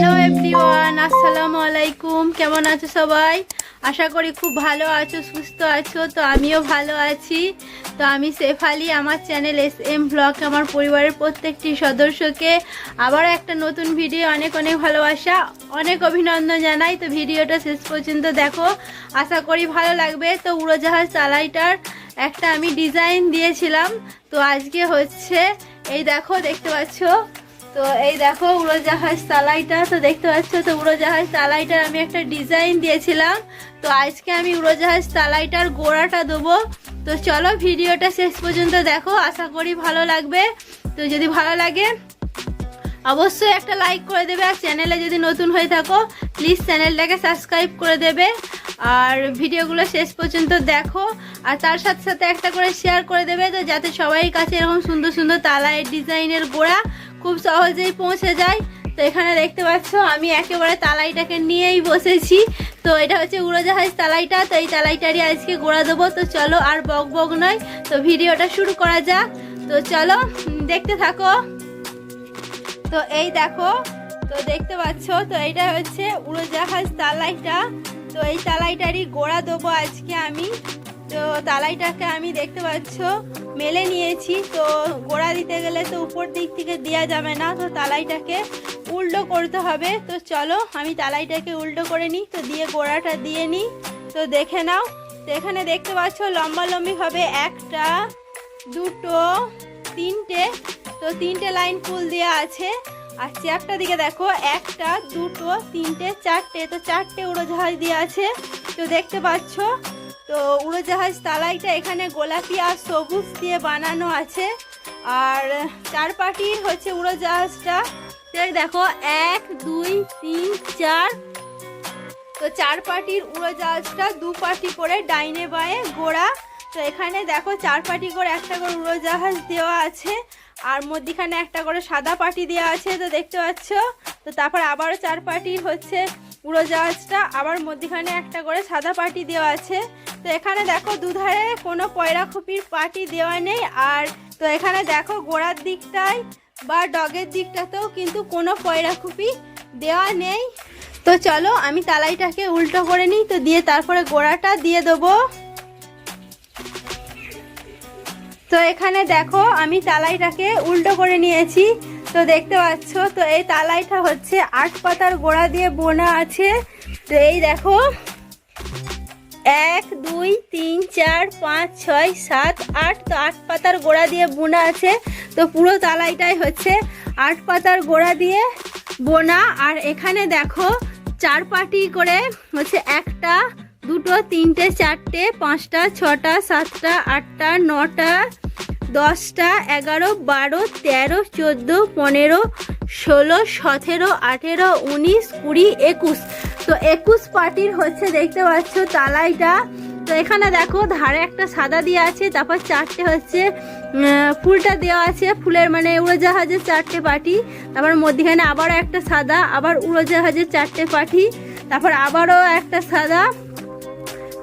Hello everyone আসসালামু আলাইকুম কেমন আছো সবাই? আশা করি খুব ভালো আছো, সুস্থ আছো। তো আমিও ভালো আছি। তো আমি শেফালি আমার চ্যানেল এস এম ব্লগ, আমার পরিবারের প্রত্যেকটি সদস্যকে আবারও একটা নতুন ভিডিও, অনেক অনেক ভালোবাসা, অনেক অভিনন্দন জানাই। তো ভিডিওটা শেষ পর্যন্ত দেখো। আশা করি ভালো লাগবে। তো উড়োজাহাজ চালাইটার একটা আমি ডিজাইন দিয়েছিলাম। তো আজকে হচ্ছে, এই দেখো, দেখতে পাচ্ছো? তো এই দেখো উড়োজাহাজ তালাইটা তো দেখতে পাচ্ছ তো উড়োজাহাজ তালাইটার আমি একটা ডিজাইন দিয়েছিলাম। তো আজকে আমি উড়োজাহাজ তালাইটার গোড়াটা দেবো। তো চলো ভিডিওটা শেষ পর্যন্ত দেখো, আশা করি ভালো লাগবে। তো যদি ভালো লাগে, অবশ্যই একটা লাইক করে দেবে আর চ্যানেলে যদি নতুন হয়ে থাকো প্লিজ চ্যানেলটাকে সাবস্ক্রাইব করে দেবে। আর ভিডিওগুলো শেষ পর্যন্ত দেখো, আর তার সাথে সাথে একটা করে শেয়ার করে দেবে, তো যাতে সবাই কাছে এরকম সুন্দর সুন্দর তালায়ের ডিজাইনের গোড়া খুব সহজেই পৌঁছে যায়। তো এখানে দেখতে পাচ্ছ, আমি একেবারে তালাইটাকে নিয়েই বসেছি। তো এটা হচ্ছে উড়োজাহাজ তালাইটা, তো এই তালাইটারই আজকে গোড়া দেবো। তো চলো আর বক বক নয়, তো ভিডিওটা শুরু করা যাক। তো চলো দেখতে থাকো। তো এই দেখো, তো দেখতে পাচ্ছ, তো এইটা হচ্ছে উড়োজাহাজ তালাইটা। তো এই তালাইটারই গোড়া দেবো আজকে আমি। তো তালাইটাকে আমি দেখতে পাচ্ছ, মেলে নিয়েছি, তো গোড়া দিতে গেলে তো উপর দিক থেকে দেওয়া যাবে না, তো তালাইটাকে উল্টো করতে হবে। তো চলো, আমি তালাইটাকে উল্টো করে নিই, তো দিয়ে গোড়াটা দিয়ে নিই। তো দেখে নাও, তো এখানে দেখতে পাচ্ছ লম্বা লম্বি হবে একটা, দুটো, তিনটে, তো তিনটে লাইন ফুল দেওয়া আছে। আর চ্যাপটা দিকে দেখো, একটা, দুটো, তিনটে, চারটে, তো চারটে উড়োজাহাজ দেওয়া আছে। তো দেখতে পাচ্ছ তো উড়োজাহাজ তালাইটা এখানে গোলাপি আর সবুজ দিয়ে বানানো আছে। আর চার পাটি হচ্ছে উড়োজাহাজটা। দেখো, এক, দুই, তিন, চার। তো চার পাটির উড়োজাহাজটা দু পাটি করে ডাইনে বাঁয়ে গোড়া। তো এখানে দেখো চার পাটি করে একটা করে উড়োজাহাজ দেওয়া আছে। আর মধ্যিখানে একটা করে সাদা পাটি দেওয়া আছে, তো দেখতে পাচ্ছ? তো তারপর আবারও চার পাটি হচ্ছে উড়োজাহাজটা আবার মধ্যিখানে একটা করে সাদা পাটি দেওয়া আছে। তো এখানে দেখো দুধারে কোনো পয়রা খুপির পাটি দেওয়া নেই। আর তো এখানে দেখো গোড়ার দিকটায় বা ডগের দিকটাতেও কিন্তু কোনো পয়রা খুপি দেওয়া নেই। তো চলো আমি তালাইটাকে উল্টো করে নিই, তো দিয়ে তারপরে গোড়াটা দিয়ে দেবো। তো এখানে দেখো আমি তালাইটাকে উল্টো করে নিয়েছি। তো দেখতে পাচ্ছ, তো এই তালাইটা হচ্ছে আট পাতার গোড়া দিয়ে বোনা আছে। তো এই দেখো, এক, দুই, তিন, চার, পাঁচ, ছয়, সাত, আট, তো আট পাতার গোড়া দিয়ে বোনা আছে। তো পুরো তালাইটাই হচ্ছে আট পাতার গোড়া দিয়ে বোনা। আর এখানে দেখো চার পাটি করে হচ্ছে একটা, দুটো, তিনটে, চারটে, পাঁচটা, ছটা, সাতটা, আটটা, নটা দশটা, এগারো, বারো, তেরো, চোদ্দ, পনেরো, ষোলো, সতেরো, আঠেরো, উনিশ, কুড়ি, একুশ। তো একুশ পার্টির হচ্ছে, দেখতে পাচ্ছ তালাইটা। তো এখানে দেখো, ধারে একটা সাদা দিয়ে আছে, তারপর চারটে হচ্ছে ফুলটা দেওয়া আছে, ফুলের মানে উড়োজাহাজের চারটে পাটি তারপর মধ্যখানে আবারও একটা সাদা, আবার উড়োজাহাজের চারটে পাটি তারপর আবারও একটা সাদা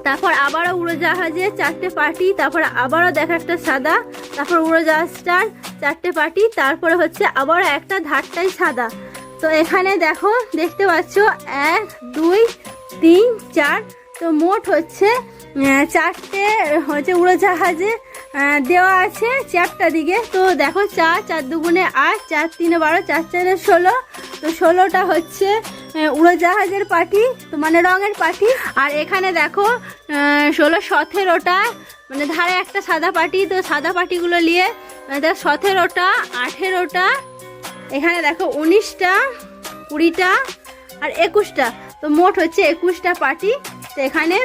তারপর আবারও উড়োজাহাজে চারটে পার্টি, তারপর আবারও দেখা একটা সাদা, তারপর উড়োজাহাজটার চারটে পার্টি, তারপরে হচ্ছে আবারও একটা ধারটাই সাদা। তো এখানে দেখো, দেখতে পাচ্ছ, এক, দুই, তিন, চার, তো মোট হচ্ছে চারটে হচ্ছে উড়োজাহাজে দেওয়া আছে চারটা দিকে। তো দেখো, চার চার দুগুণে আট, চার, তিনে বারো, চার, চারে ষোলো, তো ষোলোটা হচ্ছে উড়োজাহাজের পাটি মানে রঙের পাটি আর এখানে দেখো ষোলো সতেরোটা মানে ধারে একটা সাদা পাটি, তো সাদা পাটিগুলো নিয়ে মানে দেখো সতেরোটা, আঠেরোটা, এখানে দেখো উনিশটা, কুড়িটা, আর একুশটা। তো মোট হচ্ছে একুশটা পাটি। তো এখানে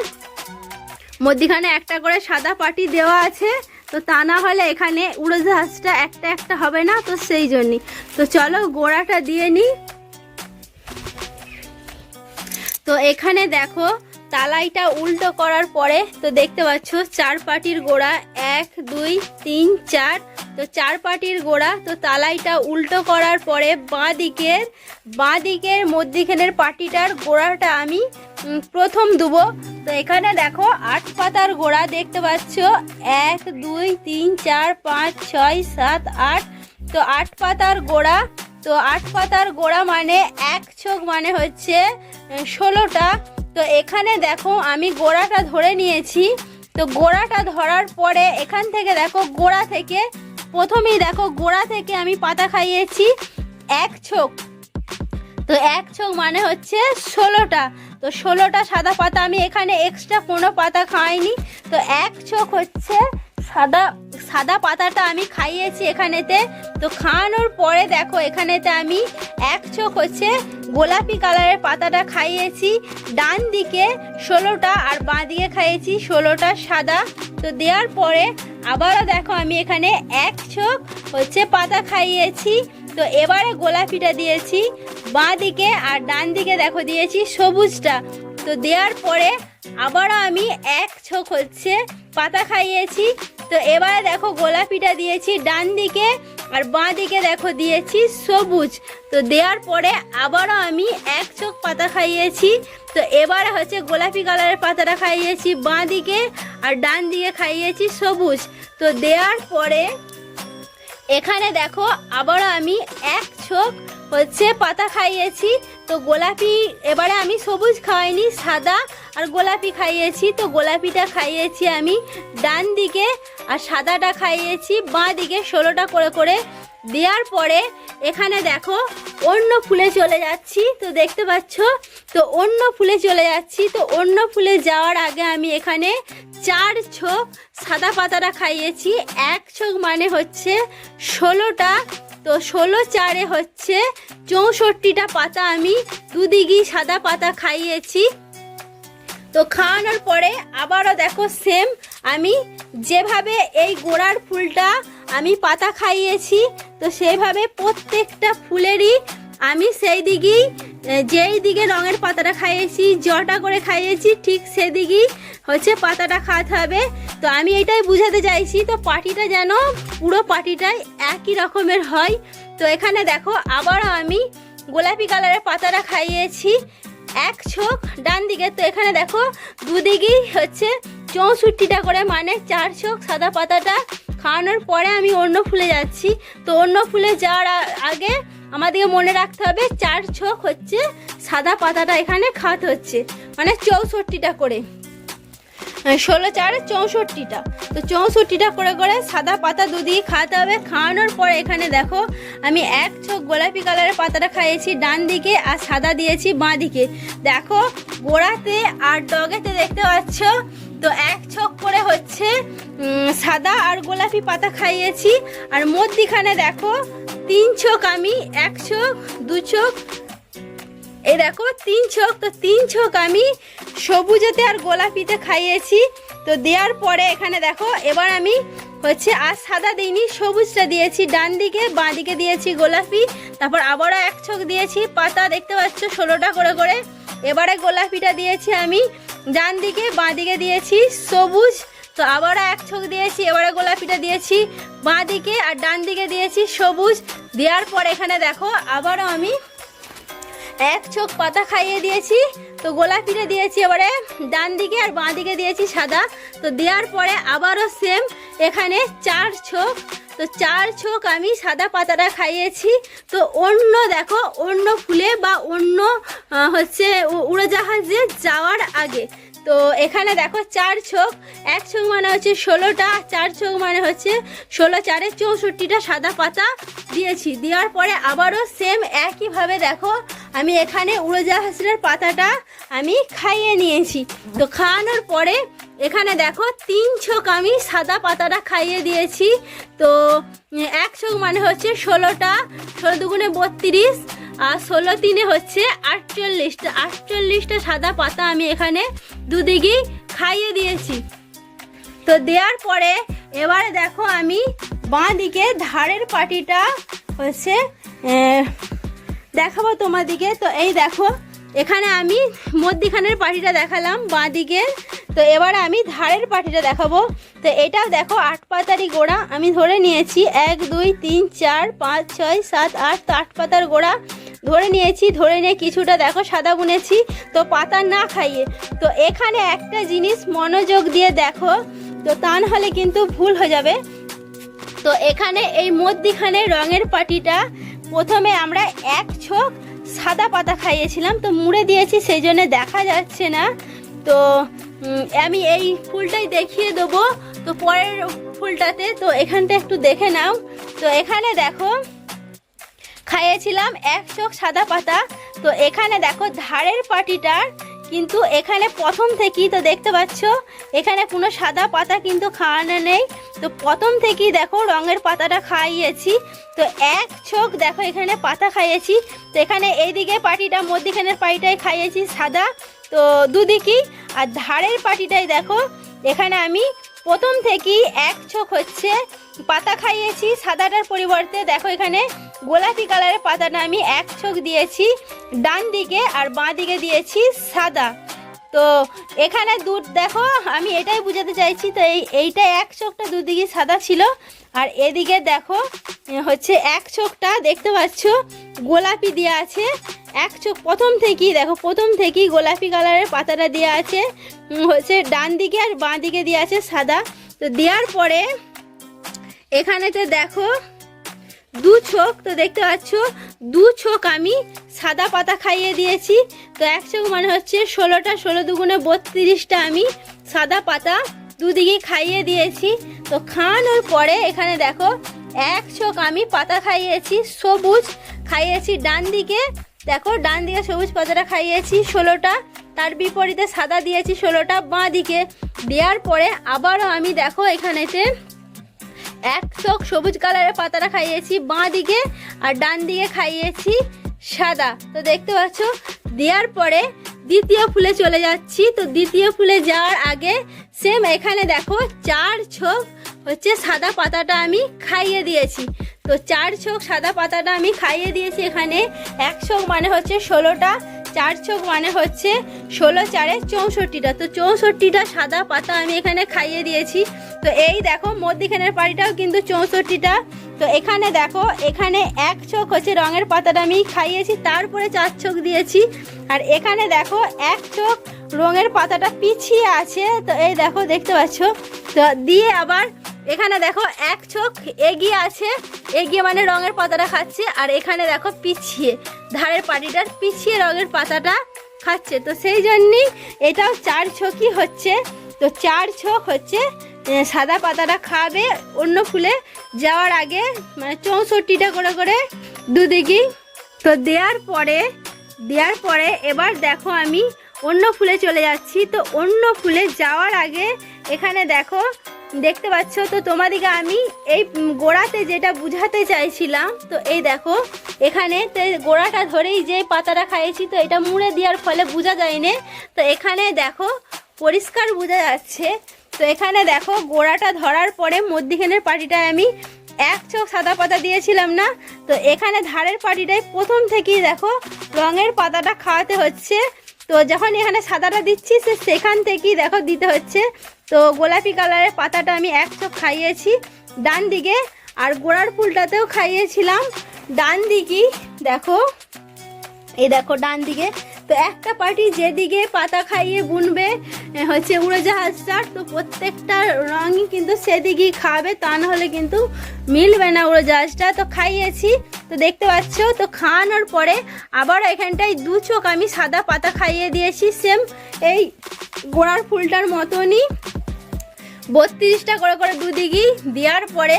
মধ্যিখানে একটা করে সাদা পাটি দেওয়া আছে। তো তা না হলে এখানে উড়োজাহাজটা একটা একটা হবে না, তো সেই জন্যই তো চলো গোড়াটা দিয়ে নিই। তো এখানে দেখো, তালাইটা উল্টো করার পরে, তো দেখতে পাচ্ছ, চার পাটির গোড়া, এক, দুই, তিন, চার। তো চার পাটির গোড়া, তো তালাইটা উল্টো করার পরে বাঁ দিকের বাঁ দিকের মধ্যিখানের পাটিটার গোড়াটা আমি প্রথম দেবো। তো এখানে দেখো, আট পাতার গোড়া দেখতে পাচ্ছ, এক, দুই, তিন, চার, পাঁচ, ছয়, সাত, আট। তো আট পাতার গোড়া তো আট পাতার গোড়া মানে এক ছোক মানে হচ্ছে ষোলোটা। তো এখানে দেখো আমি গোড়াটা ধরে নিয়েছি। তো গোড়াটা ধরার পরে এখান থেকে দেখো গোড়া থেকে, প্রথমেই দেখো গোড়া থেকে আমি পাতা খাইয়েছি এক ছোক তো এক ছোক মানে হচ্ছে ষোলোটা। তো ষোলোটা সাদা পাতা, আমি এখানে এক্সট্রা কোনো পাতা খাইনি। তো এক ছোক হচ্ছে সাদা সাদা পাতাটা আমি খাইয়েছি এখানেতে। তো খাওয়ানোর পরে দেখো এখানেতে আমি এক চোখ হচ্ছে গোলাপি কালারের পাতাটা খাইয়েছি। ডান দিকে ষোলোটা আর বাঁ দিকে খাইয়েছি ষোলোটা সাদা। তো দেওয়ার পরে আবারও দেখো, আমি এখানে এক চোখ হচ্ছে পাতা খাইয়েছি। তো এবারে গোলাপিটা দিয়েছি, বাঁ দিকে আর ডান দিকে দেখো, দিয়েছি সবুজটা। তো দেওয়ার পরে আবারও আমি এক ছোক হচ্ছে পাতা খাইয়েছি। তো এবারে দেখো গোলাপিটা দিয়েছি ডান দিকে আর বাঁ দিকে দেখো দিয়েছি সবুজ। তো দেওয়ার পরে আবারও আমি এক চোখ পাতা খাইয়েছি। তো এবারে হচ্ছে গোলাপি কালারের পাতাটা খাইয়েছি বাঁ দিকে আর ডান দিকে খাইয়েছি সবুজ। তো দেওয়ার পরে এখানে দেখো আবারও আমি এক ছোক হচ্ছে পাতা খাইয়েছি। তো গোলাপি এবারে আমি সবুজ খাওয়াইনি, সাদা আর গোলাপি খাইয়েছি। তো গোলাপিটা খাইয়েছি আমি ডান দিকে আর সাদাটা খাইয়েছি বাঁ দিকে ষোলোটা করে করে। দেওয়ার পরে এখানে দেখো অন্য ফুলে চলে যাচ্ছি, তো দেখতে পাচ্ছ? তো অন্য ফুলে চলে যাচ্ছি, তো অন্য ফুলে যাওয়ার আগে আমি এখানে চার ছোক সাদা পাতাটা খাইয়েছি। এক ছোক মানে হচ্ছে ষোলোটা তো ষোলো চারে হচ্ছে চৌষট্টিটা পাতা আমি দুদিঘি সাদা পাতা খাইয়েছি। তো খাওয়ানোর পরে আবারও দেখো সেম আমি যেভাবে এই গোড়ার ফুলটা আমি পাতা খাইয়েছি, তো সেভাবে প্রত্যেকটা ফুলেরই আমি সেই দিকেই যেই দিকে রঙের পাতাটা খাইয়েছি, জটা করে খাইয়েছি, ঠিক সেদিকেই হচ্ছে পাতাটা খাওয়াতে হবে। তো আমি এটাই বুঝাতে চাইছি, তো পাটিটা যেন পুরো পাটিটাই একই রকমের হয়। তো এখানে দেখো, আবারও আমি গোলাপি কালারের পাতাটা খাইয়েছি, এক ছোক ডান দিকে। তো এখানে দেখো, দুদিকেই হচ্ছে চৌষট্টিটা করে মানে চার ছোক সাদা পাতাটা খাওয়ানোর পরে আমি অন্য ফুলে যাচ্ছি। তো অন্য ফুলে যাওয়ার আগে আমাদেরকে মনে রাখতে হবে, চার ছোক হচ্ছে, সাদা পাতাটা এখানে খাওয়াতে হচ্ছে মানে চৌষট্টিটা করে। ষোলো চার চৌষট্টিটা। তো চৌষট্টিটা করে করে সাদা পাতা দুদিকে খাওয়াতে হবে, খাওয়ানোর পরে এখানে দেখো, আমি এক ছোক গোলাপি কালারের পাতাটা খাইয়েছি, ডান দিকে আর সাদা দিয়েছি, বাঁ দিকে। দেখো, গোড়াতে আর ডগেতে দেখতে পাচ্ছ, তো এক ছোক করে হচ্ছে সাদা আর গোলাপি পাতা খাইয়েছি, আর মধ্যিখানে দেখো তিন ছোক আমি, এক চোখ, দু চোখ। এই দেখো, তিন ছোক তো তিন ছোক আমি সবুজেতে আর গোলাপিতে খাইয়েছি। তো দেওয়ার পরে এখানে দেখো, এবার আমি হচ্ছে আর সাদা দিইনি, সবুজটা দিয়েছি। ডান দিকে, বাঁ দিকে দিয়েছি গোলাপি, তারপর আবারও এক ছোক দিয়েছি। পাতা দেখতে পাচ্ছ, ষোলোটা করে করে। এবারে গোলাপিটা দিয়েছি আমি, ডান দিকে, বাঁ দিকে দিয়েছি সবুজ। তো আবারও এক ছোক দিয়েছি, এবারে গোলাপিটা দিয়েছি। বাঁ দিকে আর ডান দিকে দিয়েছি সবুজ। দেওয়ার পর এখানে দেখো, আবারও আমি এক চোখ পাতা খাইয়ে দিয়েছি। তো গোলাপিটা দিয়েছি এবারে ডান দিকে আর বাঁ দিকে দিয়েছি সাদা। তো দেওয়ার পরে আবারও সেম এখানে চার ছোক। তো চার ছোক আমি সাদা পাতাটা খাইয়েছি। তো অন্য দেখো, অন্য ফুলে বা অন্য হচ্ছে উড়োজাহাজে যাওয়ার আগে তো এখানে দেখো চার ছোক এক ছোক মানে হচ্ছে ষোলোটা, চার ছোক মানে হচ্ছে ষোলো চারে চৌষট্টিটা সাদা পাতা দিয়েছি। দেওয়ার পরে আবারও সেম একইভাবে দেখো আমি এখানে উড়োজাহাজের পাতাটা আমি খাইয়ে নিয়েছি। তো খাওয়ানোর পরে এখানে দেখো তিন ছোক আমি সাদা পাতাটা খাইয়ে দিয়েছি। তো এক ছোক মানে হচ্ছে ষোলোটা, ষোলো দুগুণে বত্রিশ আর ষোলো তিনে হচ্ছে আটচল্লিশটা আটচল্লিশটা সাদা পাতা আমি এখানে দুদিকেই খাইয়ে দিয়েছি। তো দেওয়ার পরে এবারে দেখো আমি বাঁ দিকে ধারের পাটিটা হচ্ছে দেখাবো তোমাদিকে তো এই দেখো, এখানে আমি মধ্যিখানের পাটিটা দেখালাম, বাঁ দিকের তো এবারে আমি ধারের পাটিটা দেখাবো। তো এটাও দেখো আট পাতারই গোড়া। আমি ধরে নিয়েছি, এক, দুই, তিন, চার, পাঁচ, ছয়, সাত, আট, তো আট পাতার গোড়া ধরে নিয়েছি। ধরে নিয়ে কিছুটা দেখো, সাদা বুনেছি। তো পাতা না খাইয়ে। তো এখানে একটা জিনিস মনোযোগ দিয়ে দেখো, তো তা নাহলে কিন্তু ভুল হয়ে যাবে। তো এখানে এই মধ্যিখানে রঙের পাটিটা প্রথমে আমরা এক ছোক সাদা পাতা খাইয়েছিলাম, তো মুড়ে দিয়েছি, সেই জন্য দেখা যাচ্ছে না। তো আমি এই ফুলটাই দেখিয়ে দেবো, তো পরের ফুলটাতে, তো এখানটা একটু দেখে নাও। তো এখানে দেখো, খাইয়েছিলাম এক চোখ সাদা পাতা, তো এখানে দেখো ধারের পাটিটার কিন্তু এখানে প্রথম থেকেই তো দেখতে পাচ্ছ, এখানে কোনো সাদা পাতা কিন্তু খাওয়ানো নেই। তো প্রথম থেকেই দেখো রঙের পাতাটা খাইয়েছি। তো এক ছোক দেখো এখানে পাতা খাইয়েছি। তো এখানে এইদিকে পাটিটা, মধ্যিখানের পাটিটাই খাইয়েছি সাদা। তো দুদিকেই। আর ধারের পাটিটাই দেখো, এখানে আমি প্রথম থেকেই এক চোখ হচ্ছে পাতা খাইয়েছি, সাদাটার পরিবর্তে দেখো এখানে গোলাপি কালারের পাতাটা আমি এক চোখ দিয়েছি, ডান দিকে আর বাঁ দিকে দিয়েছি সাদা। তো এখানে দুধ দেখো, আমি এটাই বোঝাতে চাইছি, তো এই, এইটা এক চোখটা দুদিকে সাদা ছিল, আর এদিকে দেখো হচ্ছে এক চোখটা দেখতে পাচ্ছ, গোলাপি দেওয়া আছে এক চোখ প্রথম থেকেই, দেখো, প্রথম থেকেই গোলাপি কালারের পাতাটা দেওয়া আছে। হচ্ছে ডান দিকে আর বাঁ দিকে দেওয়া আছে সাদা। তো দেওয়ার পরে এখানেতে দেখো দু চোখ, তো দেখতে পাচ্ছ, দু চোখ আমি সাদা পাতা খাইয়ে দিয়েছি। তো এক চোখ মানে হচ্ছে ষোলোটা, ষোলো দুগুণে বত্রিশটা আমি সাদা পাতা দুদিকে খাইয়ে দিয়েছি। তো খাওয়ানোর পরে এখানে দেখো, এক চোখ আমি পাতা খাইয়েছি, সবুজ খাইয়েছি ডান দিকে দেখো, ডান দিকে সবুজ পাতাটা খাইয়েছি ষোলোটা, তার বিপরীতে সাদা দিয়েছি ষোলোটা, বাঁ দিকে। দেওয়ার পরে আবারও আমি দেখো এখানেতে এক চোখ সবুজ কালারের পাতাটা খাইয়েছি বাঁ দিকে আর ডান দিকে খাইয়েছি সাদা। তো দেখতে পাচ্ছ, দেওয়ার পরে দ্বিতীয় ফুলে চলে যাচ্ছি। তো দ্বিতীয় ফুলে যাওয়ার আগে সেম এখানে দেখো, চার ছোক হচ্ছে সাদা পাতাটা আমি খাইয়ে দিয়েছি। তো চার ছোক সাদা পাতাটা আমি খাইয়ে দিয়েছি এখানে। এক ছোক মানে হচ্ছে ষোলোটা, চার ছোক মানে হচ্ছে ষোলো চারে চৌষট্টিটা। তো চৌষট্টিটা সাদা পাতা আমি এখানে খাইয়ে দিয়েছি। তো এই দেখো, মধ্যিখানের পাড়িটাও কিন্তু চৌষট্টিটা। তো এখানে দেখো, এখানে এক চোখ হচ্ছে রঙের পাতাটা আমি খাইয়েছি, তারপরে চার চোখ দিয়েছি। আর এখানে দেখো, এক চোখ রঙের পাতাটা পিছিয়ে আছে। তো এই দেখো, দেখতে পাচ্ছ? তো দিয়ে আবার এখানে দেখো এক চোখ এগিয়ে আছে, এগিয়ে মানে রঙের পাতাটা খাচ্ছে, আর এখানে দেখো পিছিয়ে, ধারের পাটিটার পিছিয়ে রঙের পাতাটা খাচ্ছে। তো সেই জন্যই এটাও চার ছকই হচ্ছে। তো চার ছক হচ্ছে সাদা পাতাটা খাবে অন্য ফুলে যাওয়ার আগে মানে চৌষট্টিটা করে করে দুদিকে তো দেওয়ার পরে দেওয়ার পরে এবার দেখো আমি অন্য ফুলে চলে যাচ্ছি। তো অন্য ফুলে যাওয়ার আগে এখানে দেখো দেখতে পাচ্ছ, তো তোমাদিকে আমি এই গোড়াতে যেটা বুঝাতে চাইছিলাম, তো এই দেখো, এখানে তো গোড়াটা ধরেই যে পাতাটা খাইয়েছি, তো এটা মুড়ে দেওয়ার ফলে বোঝা যায়নি। তো এখানে দেখো, পরিষ্কার বোঝা যাচ্ছে। তো এখানে দেখো, গোড়াটা ধরার পরে মধ্যিখানের পাটিটায় আমি এক চোখ সাদা পাতা দিয়েছিলাম না, তো এখানে ধারের পাটিটায় প্রথম থেকেই দেখো, রঙের পাতাটা খাওয়াতে হচ্ছে। তো যখন এখানে সাদাটা দিচ্ছি, সে সেখান থেকেই দেখো দিতে হচ্ছে। তো গোলাপি কালারের পাতাটা আমি এক চোখ খাইয়েছি, ডান দিকে আর গোড়ার ফুলটাতেও খাইয়েছিলাম। ডান দিকেই দেখো, এই দেখো ডান দিকে। তো একটা পার্টি যেদিকে পাতা খাইয়ে বুনবে হচ্ছে উড়োজাহাজটার তো প্রত্যেকটা রঙই কিন্তু সেদিকেই খাবে, তা নাহলে কিন্তু মিলবে না উড়োজাহাজটা। তো খাইয়েছি, তো দেখতে পাচ্ছ, তো খাওয়ানোর পরে আবার এখানটায় দু চোখ আমি সাদা পাতা খাইয়ে দিয়েছি, সেম এই গোড়ার ফুলটার মতনই। বত্রিশটা করে করে দুদিকেই দেওয়ার পরে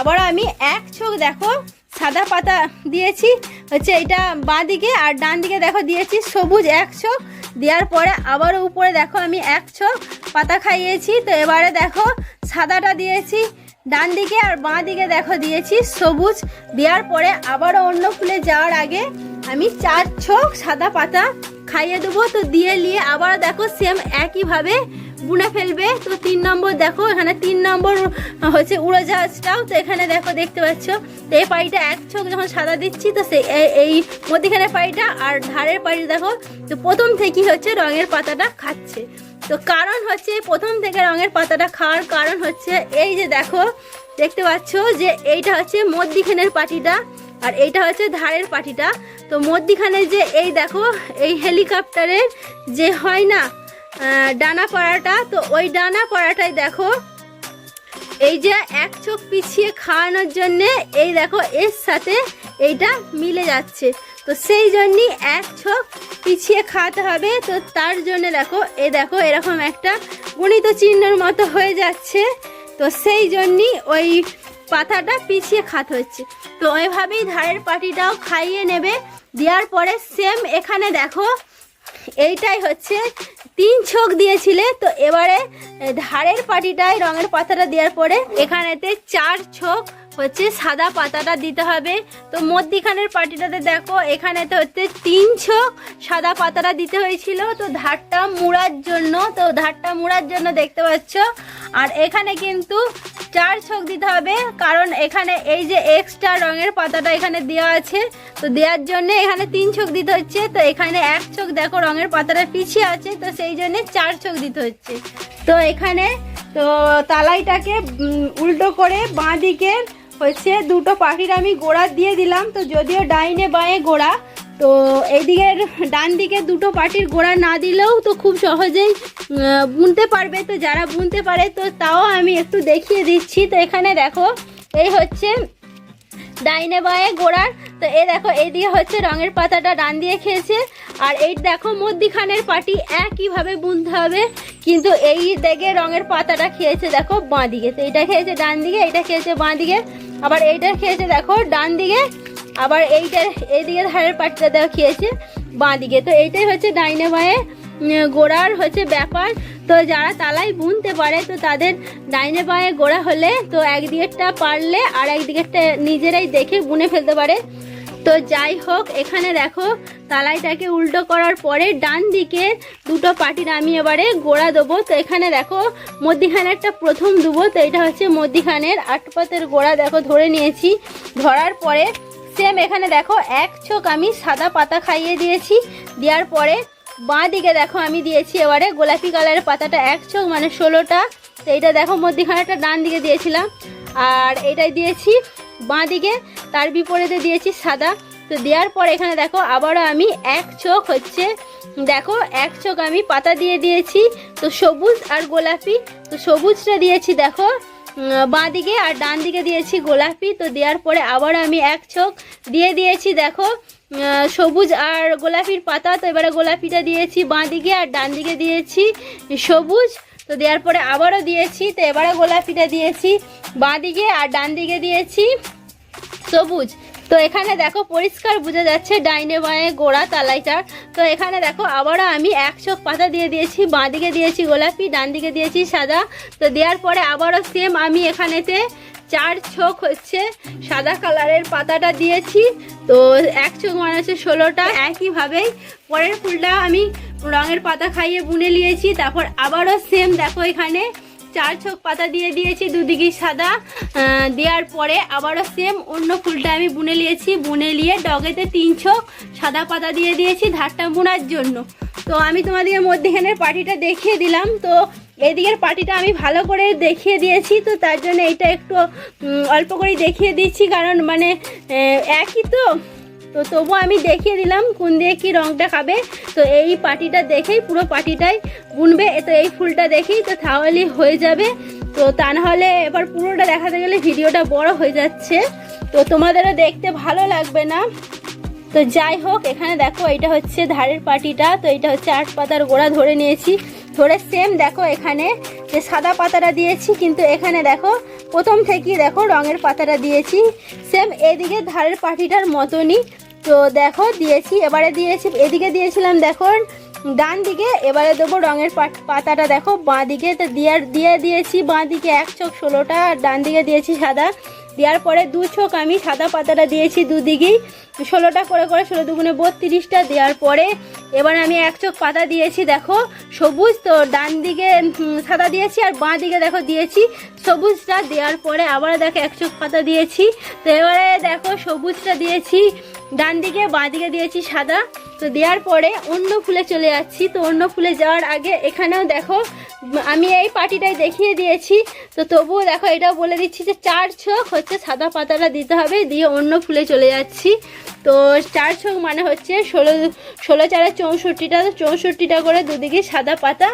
আবার আমি এক চোখ দেখো সাদা পাতা দিয়েছি। হচ্ছে এটা বাঁ দিকে আর ডান দিকে দেখো দিয়েছি সবুজ এক চোখ দেওয়ার পরে আবারও উপরে দেখো আমি এক চোখ পাতা খাইয়েছি। তো এবারে দেখো সাদাটা দিয়েছি, ডান দিকে আর বাঁ দিকে দেখো দিয়েছি সবুজ। দেওয়ার পরে আবারও অন্য ফুলে যাওয়ার আগে আমি চার চোখ সাদা পাতা খাইয়ে দেবো, তো দিয়ে নিয়ে আবার দেখো সেম একইভাবে বুনে ফেলবে। তো তিন নম্বর দেখো, এখানে তিন নম্বর হচ্ছে উড়োজাহাজটাও, তো এখানে দেখো দেখতে পাচ্ছ। তো এই পাড়িটা এক চোখ যখন সাদা দিচ্ছি, তো সে এই- মধ্যিখানের পাড়িটা আর ধারের পাড়ি দেখো, তো প্রথম থেকেই হচ্ছে রঙের পাতাটা খাচ্ছে। তো কারণ হচ্ছে প্রথম থেকে রঙের পাতাটা খাওয়ার কারণ হচ্ছে এই যে দেখো, দেখতে পাচ্ছ যে এইটা হচ্ছে মধ্যিখানের পাটিটা। আর এইটা হচ্ছে ধারের পাটিটা। তো মধ্যিখানে যে এই দেখো, এই হেলিকপ্টারের যে হয় না ডানা পাড়াটা, তো ওই ডানা পাড়াটাই দেখো, এই যে এক চোখ পিছিয়ে খাওয়ানোর জন্যে এই দেখো, এর সাথে এইটা মিলে যাচ্ছে। তো সেই জন্যই এক চোখ পিছিয়ে খাওয়াতে হবে, তো তার জন্য দেখো এই দেখো, এরকম একটা গণিত চিহ্নের মতো হয়ে যাচ্ছে। তো সেই জন্যই ওই পাতাটা পিছিয়ে খাত হচ্ছে তো এভাবেই ধারের পাটিটাও খাইয়ে নেবে। দেওয়ার পরে সেম এখানে দেখো, এইটাই হচ্ছে তিন ছোক দিয়েছিলে। তো এবারে ধারের পাটিটায় রঙের পাতাটা দেওয়ার পরে এখানেতে চার ছোক হচ্ছে সাদা পাতাটা দিতে হবে। তো মধ্যিখানের পাটিটাতে দেখো, এখানেতে হচ্ছে তিন ছোক সাদা পাতাটা দিতে হয়েছিল। তো ধারটা মুড়ার জন্য, তো ধারটা মুড়ার জন্য দেখতে পাচ্ছ। আর এখানে কিন্তু চার ছোক দিতে হবে, কারণ এখানে এই যে এক্সট্রা রঙের পাতাটা এখানে দেওয়া আছে, তো দেওয়ার জন্য এখানে তিন ছোক দিতে হচ্ছে, তো এখানে এক চোখ দেখো রঙের পাতাটা পিছিয়ে আছে, তো সেই জন্য চার চোখ দিতে হচ্ছে। তো এখানে, তো তালাইটাকে উল্টো করে বাঁ দিকে হচ্ছে দুটো পাখির আমি গোড়া দিয়ে দিলাম, তো যদিও ডাইনে বাঁয়ে গোড়া তো এইদিকের ডান দিকে দুটো পাটির গোড়া না দিলেও তো খুব সহজেই বুনতে পারবে। তো যারা বুনতে পারে, তো তাও আমি একটু দেখিয়ে দিচ্ছি। তো এখানে দেখো, এই হচ্ছে ডাইনে বাঁয়ে গোড়ার। তো এ দেখো এইদিকে হচ্ছে রঙের পাতাটা ডান দিয়ে খেয়েছে আর এই দেখো, মধ্যিখানের পাটি একইভাবে বুনতে হবে। কিন্তু এই দিকে রঙের পাতাটা খেয়েছে, দেখো বাঁ দিকে তো এইটা খেয়েছে ডান দিকে এটা খেয়েছে বাঁ দিকে আবার এইটা খেয়েছে, দেখো ডান দিকে আবার এইটার এইদিকে ধারের পাটিটা দেখো খেয়েছে বাঁ দিকে। তো এইটাই হচ্ছে ডাইনে বাঁয়ে গোড়ার হচ্ছে ব্যাপার। তো যারা তালাই বুনতে পারে, তো তাদের ডাইনে বাঁয়ে গোড়া হলে, তো একদিকেরটা পারলে আর একদিকেরটা নিজেরাই দেখে বুনে ফেলতে পারে। তো যাই হোক, এখানে দেখো তালাইটাকে উল্টো করার পরে ডান দিকে দুটো পাটির আমি এবারে গোড়া দেবো। তো এখানে দেখো মধ্যিখানেরটা প্রথম দেবো। তো এটা হচ্ছে মধ্যিখানের আটপাতের গোড়া, দেখো ধরে নিয়েছি। ধরার পরে সেম এখানে দেখো এক চোখ আমি সাদা পাতা খাইয়ে দিয়েছি। দেওয়ার পরে বাঁ দিকে দেখো আমি দিয়েছি এবারে গোলাপি কালারের পাতাটা এক চোখ মানে ষোলোটা। তো এইটা দেখো মধ্যিখানেটা ডান দিকে দিয়েছিলাম। আর এটাই দিয়েছি বাঁ দিকে, তার বিপরীতে দিয়েছি সাদা। তো দেওয়ার পর এখানে দেখো আবারও আমি এক চোখ হচ্ছে, দেখো এক চোখ আমি পাতা দিয়ে দিয়েছি। তো সবুজ আর গোলাপি, তো সবুজটা দিয়েছি দেখো। বাঁ দিকে আর ডান দিকে দিয়েছি গোলাপি। তো দেওয়ার পরে আবার আমি এক চোখ দিয়ে দিয়েছি, দেখো। সবুজ আর গোলাপির পাতা, তো এবারে গোলাপিটা দিয়েছি বাঁ দিকে আর ডান দিকে দিয়েছি সবুজ। তো দেওয়ার পরে আবারও দিয়েছি, তো এবারে গোলাপিটা দিয়েছি বাঁ দিকে আর ডান দিকে দিয়েছি সবুজ। তো এখানে দেখো পরিষ্কার বোঝা যাচ্ছে ডাইনে বাঁয়ে গোড়া তালাইটার তো এখানে দেখো আবারও আমি এক চোখ পাতা দিয়ে দিয়েছি, বাঁ দিকে দিয়েছি গোলাপি, ডান দিকে দিয়েছি সাদা। তো দেওয়ার পরে আবারও সেম আমি এখানেতে চার চোখ হচ্ছে সাদা কালারের পাতাটা দিয়েছি। তো এক চোখ মানে হচ্ছে ষোলোটা। একইভাবেই পরের ফুলটা আমি রঙের পাতা খাইয়ে বুনে নিয়েছি, তারপর আবারও সেম দেখো এখানে চার ছক পাতা দিয়ে দিয়েছি দুদিকে সাদা। দেওয়ার পরে আবারও সেম অন্য ফুলটা আমি বুনে নিয়েছি। বুনে নিয়ে ডগেতে তিন ছক সাদা পাতা দিয়ে দিয়েছি ধারটা বোনার জন্য। তো আমি তোমাদেরকে মধ্যেখানের পাটিটা দেখিয়ে দিলাম। তো এদিকের পাটিটা আমি ভালো করে দেখিয়ে দিয়েছি। তো তার জন্য এইটা একটু অল্প করে দেখিয়ে দিচ্ছি। কারণ মানে একই তো? তো তবু আমি দেখিয়ে দিলাম কোন দিয়ে কি রংটা খাবে। তো এই পাটিটা দেখেই পুরো পাটিটাই বুনবে। তো এই ফুলটা দেখেই তো তাহলেই হয়ে যাবে। তো তা নাহলে এবার পুরোটা দেখাতে গেলে ভিডিওটা বড় হয়ে যাচ্ছে। তো তোমাদেরও দেখতে ভালো লাগবে না। তো যাই হোক, এখানে দেখো এটা হচ্ছে ধারের পাটিটা। তো এটা হচ্ছে আট পাতার গোড়া ধরে নিয়েছি। ধরে সেম দেখো এখানে যে সাদা পাতাটা দিয়েছি, কিন্তু এখানে দেখো প্রথম থেকেই দেখো রঙের পাতাটা দিয়েছি। সেম এদিকে ধারের পাটিটার মতনই। তো দেখো, দিয়েছি, এবারে দিয়েছি, এদিকে দিয়েছিলাম দেখো ডান দিকে, এবারে দেবো রঙের পাতাটা দেখো, বাঁ দিকে, তো দিয়ে দিয়ে দিয়েছি, বাঁ দিকে এক চোখ ষোলোটা, আর ডান দিকে দিয়েছি সাদা। দেওয়ার পরে দু চোখ আমি সাদা পাতাটা দিয়েছি দুদিকেই, ষোলোটা করে করে, ষোলো দুগুণে বত্রিশটা দেওয়ার পরে এবার আমি এক চোখ পাতা দিয়েছি দেখো, সবুজ, তো ডান দিকে সাদা দিয়েছি, আর বাঁ দিকে দেখো দিয়েছি সবুজটা। দেওয়ার পরে আবার দেখো এক চোখ পাতা দিয়েছি, তো এবারে দেখো সবুজটা দিয়েছি ডান দিকে, বাঁ দিকে দিয়েছি সাদা। তো দেওয়ার পরে অন্য ফুলে চলে যাচ্ছি। তো অন্য ফুলে যাওয়ার আগে এখানেও দেখো, আমি এই পাটিটাই দেখিয়ে দিয়েছি। তো তবুও দেখো, এটাও বলে দিচ্ছি যে চার চোখ হচ্ছে সাদা পাতাটা দিতে হবে, দিয়ে অন্য ফুলে চলে যাচ্ছি। তো চার চোখ মানে হচ্ছে ষোলো ষোলো চারে চৌষট্টিটা, তো চৌষট্টিটা করে দুদিকে সাদা পাতা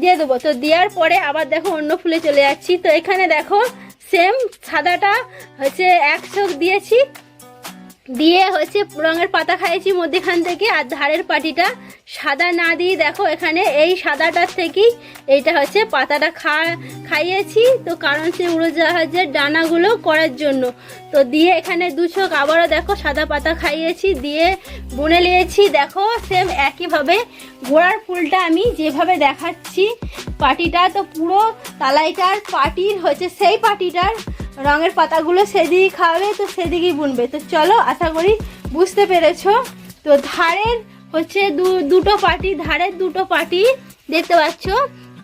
দিয়ে দেবো। তো দেওয়ার পরে আবার দেখো, অন্য ফুলে চলে যাচ্ছি। তো এখানে দেখো সেম সাদাটা হচ্ছে এক চোখ দিয়েছি। দিয়ে হচ্ছে রঙের পাতা খাইয়েছি মধ্যেখান থেকে, আর ধারের পাটিটা সাদা না দিয়ে দেখো এখানে এই সাদাটার থেকেই এইটা হচ্ছে পাতাটা খা, খাইয়েছি। তো কারণ সে উড়োজাহাজের ডানাগুলো করার জন্য। তো দিয়ে এখানে দু চোখ আবারও দেখো সাদা পাতা খাইয়েছি, দিয়ে বুনে নিয়েছি। দেখো সেম একইভাবে গোড়ার ফুলটা আমি যেভাবে দেখাচ্ছি পাটিটা, তো পুরো তালাইটার পাটির হচ্ছে সেই পাটিটার রঙের পাতাগুলো সেদিকেই খাওয়াবে, তো সেদিকেই বুনবে। তো চলো, আশা করি বুঝতে পেরেছ। তো ধারের হচ্ছে দুটো পাটি, ধারের দুটো পাটি দেখতে পাচ্ছ।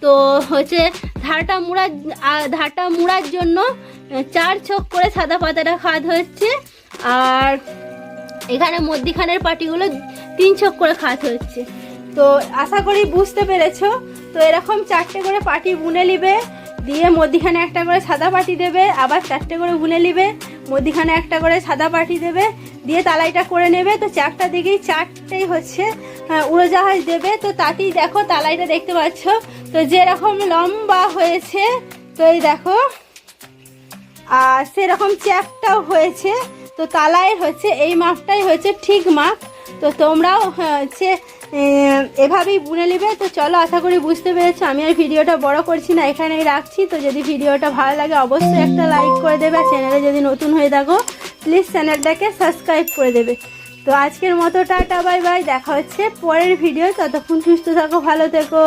তো হচ্ছে ধারটা মুড়ার ধারটা মুড়ার জন্য চার চোখ করে সাদা পাতাটা খাওয়াতে হচ্ছে। আর এখানে মধ্যিখানের পাটিগুলো তিন চোখ করে খাওয়াতে হচ্ছে। তো আশা করি বুঝতে পেরেছ। তো এরকম চারটে করে পাটি বুনে নিবে। দিয়ে মধ্যিখানে একটা করে সাদা পাটি দেবে আবার চারটে করে বুনে নিবে মধ্যিখানে একটা করে সাদা পাটি দেবে দিয়ে তালাইটা করে নেবে। তো চারটা দিকেই চারটেই হচ্ছে উড়োজাহাজ দেবে। তো তাতেই দেখো তালাইটা দেখতে পাচ্ছ। তো যেরকম লম্বা হয়েছে তো এই দেখো আর সেরকম চ্যাকটাও হয়েছে। তো তালাইয়ের হচ্ছে এই মাপটাই হচ্ছে ঠিক মাপ। তো তোমরাও হ্যাঁ, হচ্ছে এভাবেই বুনে নেবে। তো চলো, আশা করি বুঝতে পেরেছ, আমি আর ভিডিওটা বড় করছি না, এখানেই রাখছি। তো যদি ভিডিওটা ভালো লাগে, অবশ্যই একটা লাইক করে দেবে, আর চ্যানেলে যদি নতুন হয়ে থাকো প্লিজ চ্যানেলটাকে সাবস্ক্রাইব করে দেবে। তো আজকের মতো টাটা বাই বাই দেখা হচ্ছে পরের ভিডিও ততক্ষণ সুস্থ থাকো, ভালো থেকো।